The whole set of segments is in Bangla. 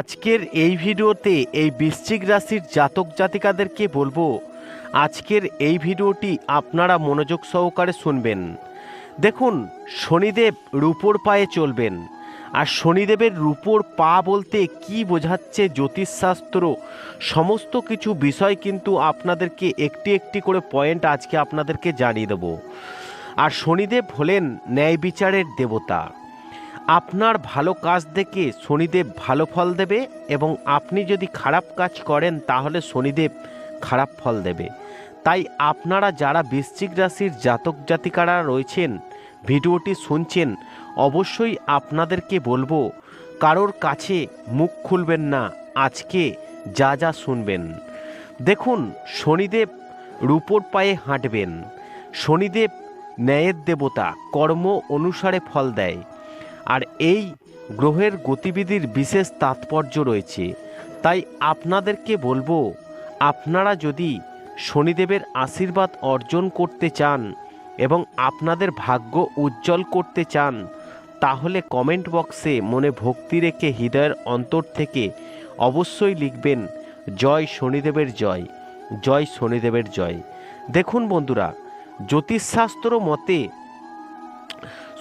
আজকের এই ভিডিওতে এই বৃশ্চিক রাশির জাতক জাতিকাদেরকে বলব, আজকের এই ভিডিওটি আপনারা মনোযোগ সহকারে শুনবেন। দেখুন, শনিদেব রূপোর পায়ে চলবেন। আর শনিদেবের রূপোর পা বলতে কি বোঝাচ্ছে জ্যোতিষশাস্ত্র, সমস্ত কিছু বিষয় কিন্তু আপনাদেরকে একটি একটি করে পয়েন্ট আজকে আপনাদেরকে জানিয়ে দেব। আর শনিদেব হলেন ন্যায় বিচারের দেবতা। আপনার ভালো কাজ দেখে শনিদেব ভালো ফল দেবে এবং আপনি যদি খারাপ কাজ করেন তাহলে শনিদেব খারাপ ফল দেবে। তাই আপনারা যারা বৃশ্চিক রাশির জাতক জাতিকারা রয়েছেন, ভিডিওটি শুনছেন, অবশ্যই আপনাদেরকে বলব, কারোর কাছে মুখ খুলবেন না, আজকে যা যা শুনবেন। দেখুন, শনিদেব রূপোর পায়ে হাঁটবেন। শনিদেব ন্যায়ের দেবতা, কর্ম অনুসারে ফল দেয়। আর এই গ্রহের গতিবিধির বিশেষ তাৎপর্য রয়েছে। তাই আপনাদেরকে বলব, আপনারা যদি শনিদেবের আশীর্বাদ অর্জন করতে চান এবং আপনাদের ভাগ্য উজ্জ্বল করতে চান, তাহলে কমেন্ট বক্সে মনে ভক্তি রেখে হৃদয়ের অন্তর থেকে অবশ্যই লিখবেন, জয় শনিদেবের জয় জয় শনিদেবের জয়। দেখুন বন্ধুরা, জ্যোতিষশাস্ত্র মতে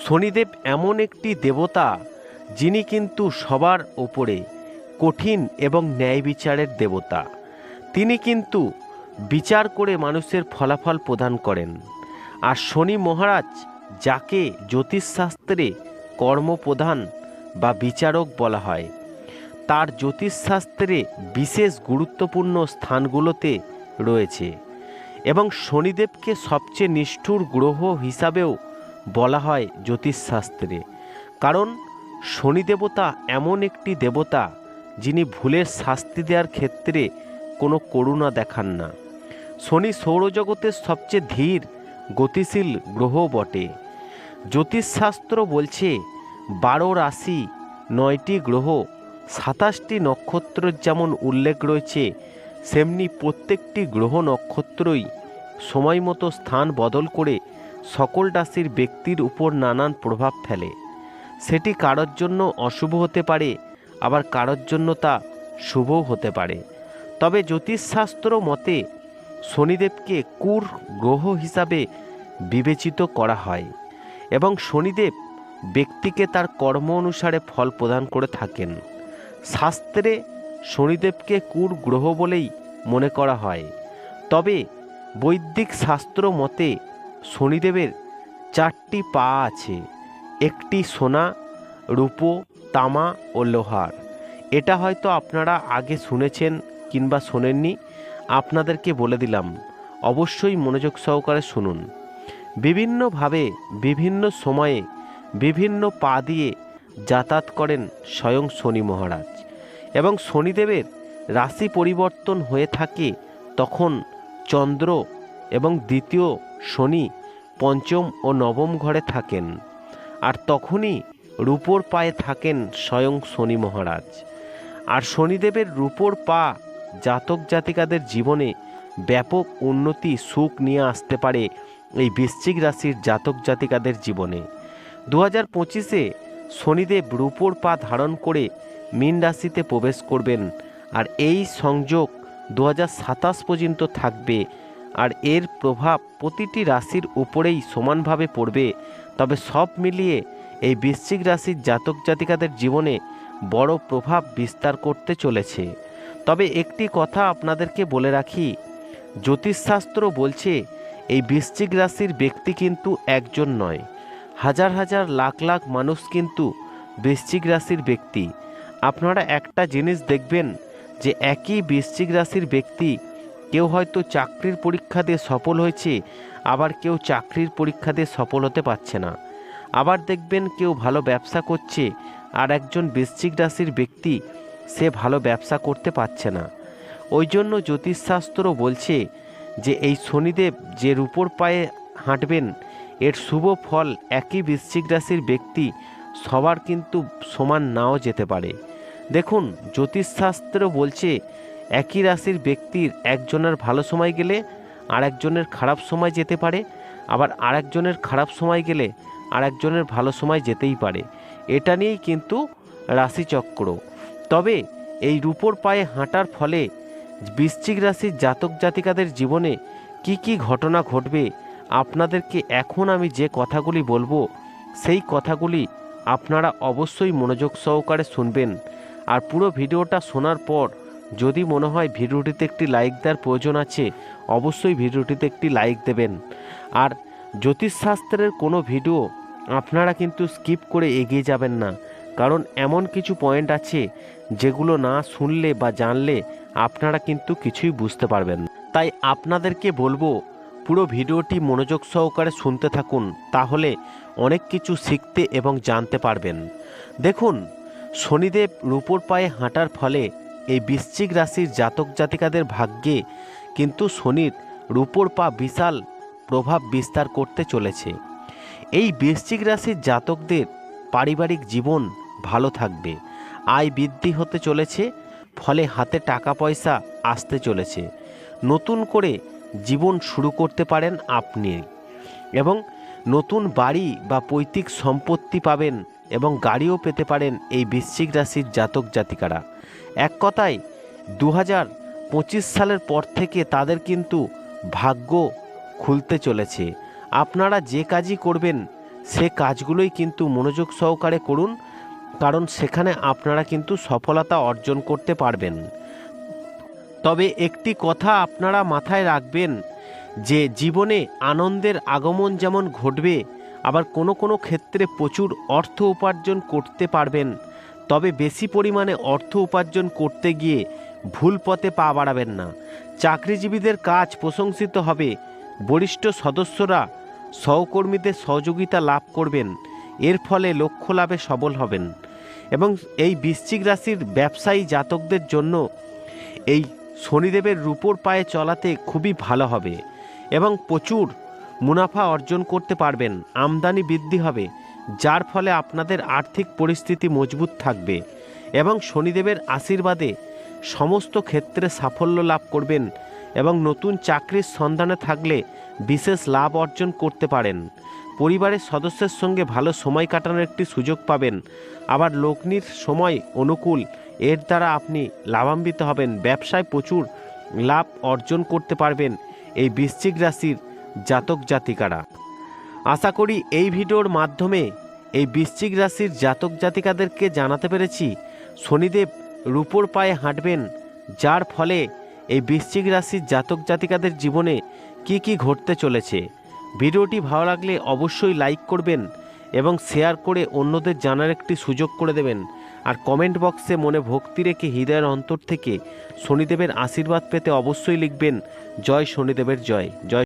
শনিদেব এমন একটি দেবতা যিনি কিন্তু সবার ওপরে কঠিন এবং ন্যায় বিচারের দেবতা। তিনি কিন্তু বিচার করে মানুষের ফলাফল প্রদান করেন। আর শনি মহারাজ, যাকে জ্যোতিষশাস্ত্রে কর্মপ্রধান বা বিচারক বলা হয়, তার জ্যোতিষশাস্ত্রে বিশেষ গুরুত্বপূর্ণ স্থানগুলোতে রয়েছে এবং শনিদেবকে সবচেয়ে নিষ্ঠুর গ্রহ হিসাবেও বলা হয় জ্যোতিষশাস্ত্রে। কারণ শনি দেবতা এমন একটি দেবতা যিনি ভুলের শাস্তি দেওয়ার ক্ষেত্রে কোনো করুণা দেখান না। শনি সৌরজগতের সবচেয়ে ধীর, গতিশীল গ্রহ বটে। জ্যোতিষশাস্ত্র বলছে, বারো রাশি, নয়টি গ্রহ, সাতাশটি নক্ষত্রের যেমন উল্লেখ রয়েছে, সেমনি প্রত্যেকটি গ্রহ নক্ষত্রই সময় মতো স্থান বদল করে সকল রাশির ব্যক্তির উপর নানান প্রভাব ফেলে। সেটি কারোর জন্য অশুভ হতে পারে, আবার কারোর জন্য তা শুভও হতে পারে। তবে জ্যোতিষশাস্ত্র মতে শনিদেবকে কুর গ্রহ হিসাবে বিবেচিত করা হয় এবং শনিদেব ব্যক্তিকে তার কর্ম অনুসারে ফল প্রদান করে থাকেন। শাস্ত্রে শনিদেবকে কুর গ্রহ বলেই মনে করা হয়। তবে বৈদিক শাস্ত্র মতে শনিদেবের চারটি পা আছে, একটি সোনা, রূপো, তামা ও লোহার। এটা হয়তো আপনারা আগে শুনেছেন কিংবা শোনেননি, আপনাদেরকে বলে দিলাম। অবশ্যই মনোযোগ সহকারে শুনুন। বিভিন্নভাবে, বিভিন্ন সময়ে, বিভিন্ন পা দিয়ে যাতায়াত করেন স্বয়ং শনি মহারাজ। এবং শনিদেবের রাশি পরিবর্তন হয়ে থাকে তখন চন্দ্র এবং দ্বিতীয় শনি পঞ্চম ও নবম ঘরে থাকেন, আর তখনই রূপোর পায়ে থাকেন স্বয়ং শনি মহারাজ। আর শনিদেবের রূপোর পা জাতক জাতিকাদের জীবনে ব্যাপক উন্নতি, সুখ নিয়ে আসতে পারে এই বৃশ্চিক রাশির জাতক জাতিকাদের জীবনে। দু হাজার পঁচিশে শনিদেব রূপোর পা ধারণ করে মীন রাশিতে প্রবেশ করবেন, আর এই সংযোগ দু হাজার সাতাশ পর্যন্ত থাকবে আর এর প্রভাব প্রতিটি রাশির উপরেই সমানভাবে পড়বে। তবে সব মিলিয়ে এই বৃশ্চিক রাশির জাতক জাতিকাদের জীবনে বড় প্রভাব বিস্তার করতে চলেছে। তবে একটি কথা আপনাদেরকে বলে রাখি, জ্যোতিষশাস্ত্র বলছে, এই বৃশ্চিক রাশির ব্যক্তি কিন্তু একজন নয়। হাজার হাজার লাখ লাখ মানুষ কিন্তু বৃশ্চিক রাশির ব্যক্তি। আপনারা একটা জিনিস দেখবেন যে একই বৃশ্চিক রাশির ব্যক্তি কেউ হয়তো চাকরির পরীক্ষা দিয়ে সফল হয়েছে, আবার কেউ চাকরির পরীক্ষা দিয়ে সফল হতে পারছে না। আবার দেখবেন কেউ ভালো ব্যবসা করছে আর একজন বৃশ্চিক রাশির ব্যক্তি সে ভালো ব্যবসা করতে পারছে না। ওই জন্য জ্যোতিষশাস্ত্র বলছে যে, এই শনিদেব যে রূপোর পায়ে হাঁটবেন, এর শুভ ফল একই বৃশ্চিক রাশির ব্যক্তি সবার কিন্তু সমান নাও যেতে পারে। দেখুন, জ্যোতিষশাস্ত্র বলছে একই রাশির ব্যক্তির একজনের ভালো সময় গেলে আর একজনের খারাপ সময় যেতে পারে, আবার আরেকজনের খারাপ সময় গেলে আর একজনের ভালো সময় যেতেই পারে। এটা নিয়েই কিন্তু রাশিচক্র। তবে এই রূপোর পায়ে হাঁটার ফলে বৃশ্চিক রাশির জাতক জাতিকাদের জীবনে কি কি ঘটনা ঘটবে, আপনাদেরকে এখন আমি যে কথাগুলি বলব, সেই কথাগুলি আপনারা অবশ্যই মনোযোগ সহকারে শুনবেন। আর পুরো ভিডিওটা শোনার পর যদি মনে হয় ভিডিওটিতে একটি লাইক দেওয়ার প্রয়োজন আছে, অবশ্যই ভিডিওটিতে একটি লাইক দেবেন। আর জ্যোতিষশাস্ত্রের কোনো ভিডিও আপনারা কিন্তু স্কিপ করে এগিয়ে যাবেন না, কারণ এমন কিছু পয়েন্ট আছে যেগুলো না শুনলে বা জানলে আপনারা কিন্তু কিছুই বুঝতে পারবেন তাই আপনাদেরকে বলব, পুরো ভিডিওটি মনোযোগ সহকারে শুনতে থাকুন, তাহলে অনেক কিছু শিখতে এবং জানতে পারবেন। দেখুন, শনিদেব রূপোর পায়ে হাঁটার ফলে এই বৃশ্চিক রাশির জাতক জাতিকাদের ভাগ্যে কিন্তু শনির রূপোর পা বিশাল প্রভাব বিস্তার করতে চলেছে। এই বৃশ্চিক রাশির জাতকদের পারিবারিক জীবন ভালো থাকবে। আয় বৃদ্ধি হতে চলেছে, ফলে হাতে টাকা পয়সা আসতে চলেছে। নতুন করে জীবন শুরু করতে পারেন আপনি এবং নতুন বাড়ি বা পৈতৃক সম্পত্তি পাবেন এবং গাড়িও পেতে পারেন এই বৃশ্চিক রাশির জাতক জাতিকারা। এক কথায় দু হাজার পঁচিশ সালের পর থেকে তাদের কিন্তু ভাগ্য খুলতে চলেছে। আপনারা যে কাজই করবেন, সে কাজগুলোই কিন্তু মনোযোগ সহকারে করুন, কারণ সেখানে আপনারা কিন্তু সফলতা অর্জন করতে পারবেন। তবে একটি কথা আপনারা মাথায় রাখবেন, যে জীবনে আনন্দের আগমন যেমন ঘটবে, আবার কোনো কোনো ক্ষেত্রে প্রচুর অর্থ উপার্জন করতে পারবেন। তবে বেশি পরিমাণে অর্থ উপার্জন করতে গিয়ে ভুল পথে পা বাড়াবেন না। চাকরিজীবীদের কাজ প্রশংসিত হবে। বরিষ্ঠ সদস্যরা সহকর্মীদের সহযোগিতা লাভ করবেন। এর ফলে লক্ষ্য লাভে সবল হবেন। এবং এই বৃশ্চিক রাশির ব্যবসায়ী জাতকদের জন্য এই শনিদেবের রূপোর পায়ে চলাতে খুবই ভালো হবে। এবং প্রচুর মুনাফা অর্জন করতে পারবেন। আমদানি বৃদ্ধি হবে। যার ফলে আপনাদের আর্থিক পরিস্থিতি মজবুত থাকবে এবং শনিদেবের আশীর্বাদে সমস্ত ক্ষেত্রে সাফল্য লাভ করবেন এবং নতুন চাকরির সন্ধানে থাকলে বিশেষ লাভ অর্জন করতে পারেন। পরিবারের সদস্যের সঙ্গে ভালো সময় কাটানোর একটি সুযোগ পাবেন। আবার লগ্নির সময় অনুকূল, এর দ্বারা আপনি লাভান্বিত হবেন। ব্যবসায় প্রচুর লাভ অর্জন করতে পারবেন এই বৃশ্চিক রাশির জাতক জাতিকারা আশা করি এই ভিডিওর মাধ্যমে এই বৃশ্চিক রাশির জাতক জাতিকাদেরকে জানাতে পেরেছি, শনিদেব রূপোর পায়ে হাঁটবেন, যার ফলে এই বৃশ্চিক রাশির জাতক জাতিকাদের জীবনে কি কি ঘটতে চলেছে। ভিডিওটি ভালো লাগলে অবশ্যই লাইক করবেন এবং শেয়ার করে অন্যদের জানার একটি সুযোগ করে দেবেন। আর কমেন্ট বক্সে মনে ভক্তি রেখে হৃদয়ের অন্তর থেকে শনিদেবের আশীর্বাদ পেতে অবশ্যই লিখবেন, জয় শনিদেবের জয়। জয়